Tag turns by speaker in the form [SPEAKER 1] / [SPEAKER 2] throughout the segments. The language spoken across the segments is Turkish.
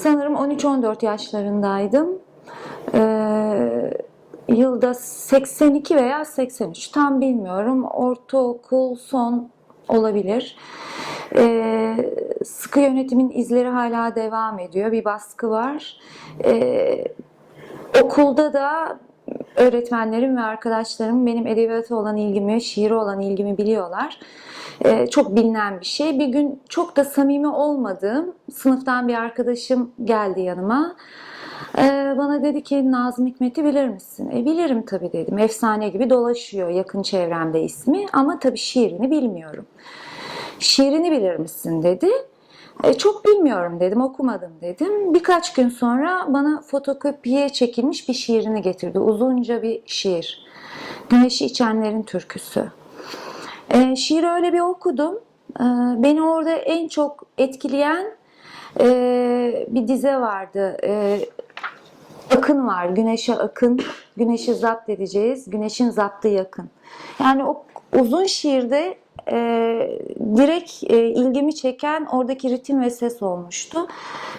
[SPEAKER 1] sanırım 13-14 yaşlarındaydım. Ee, yılda 82 veya 83 tam bilmiyorum. Ortaokul son olabilir. Ee, sıkı yönetimin izleri hala devam ediyor. Bir baskı var. Ee, okulda da öğretmenlerim ve arkadaşlarım benim edebiyata olan ilgimi, şiire olan ilgimi biliyorlar. Ee, çok bilinen bir şey. Bir gün çok da samimi olmadığım sınıftan bir arkadaşım geldi yanıma. Ee, bana dedi ki Nazım Hikmet'i bilir misin? E, bilirim tabii dedim. Efsane gibi dolaşıyor yakın çevremde ismi ama tabii şiirini bilmiyorum. Şiirini bilir misin dedi. E, çok bilmiyorum dedim, okumadım dedim. Birkaç gün sonra bana fotokopiye çekilmiş bir şiirini getirdi. Uzunca bir şiir. Güneşi içenlerin türküsü. E, şiiri öyle bir okudum. E, beni orada en çok etkileyen e, bir dize vardı. E, akın var. Güneşe akın. Güneşi zapt edeceğiz. Güneşin zaptı yakın. Yani o uzun şiirde e, direkt e, ilgimi çeken oradaki ritim ve ses olmuştu.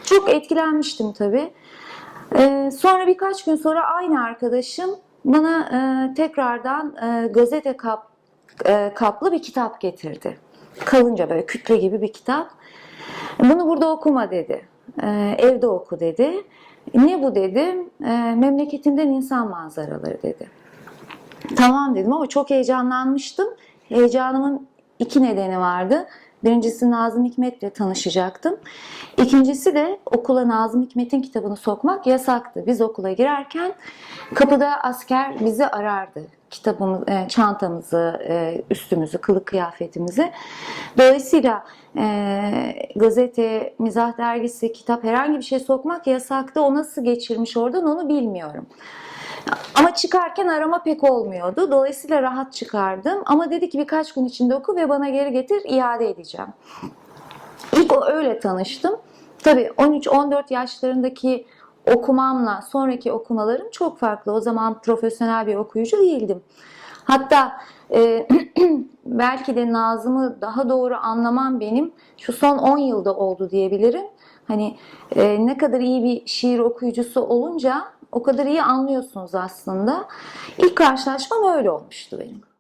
[SPEAKER 1] Çok etkilenmiştim tabii. E, sonra birkaç gün sonra aynı arkadaşım bana e, tekrardan e, gazete kap, e, kaplı bir kitap getirdi. Kalınca böyle kütle gibi bir kitap. Bunu burada okuma dedi. E, evde oku dedi. Ne bu dedim. E, memleketimden insan manzaraları dedi. Tamam dedim ama çok heyecanlanmıştım. Heyecanımın iki nedeni vardı. Birincisi Nazım Hikmet'le tanışacaktım. İkincisi de okula Nazım Hikmet'in kitabını sokmak yasaktı. Biz okula girerken kapıda asker bizi arardı. Kitabımız, e, çantamızı, e, üstümüzü, kılık kıyafetimizi. Dolayısıyla e, gazete, mizah dergisi, kitap herhangi bir şey sokmak yasaktı. O nasıl geçirmiş oradan onu bilmiyorum. Ama çıkarken arama pek olmuyordu. Dolayısıyla rahat çıkardım. Ama dedi ki birkaç gün içinde oku ve bana geri getir iade edeceğim. İlk o öyle tanıştım. Tabii 13-14 yaşlarındaki okumamla sonraki okumalarım çok farklı. O zaman profesyonel bir okuyucu değildim. Hatta e, belki de Nazım'ı daha doğru anlamam benim şu son 10 yılda oldu diyebilirim. Hani e, ne kadar iyi bir şiir okuyucusu olunca o kadar iyi anlıyorsunuz aslında. İlk karşılaşmam öyle olmuştu benim.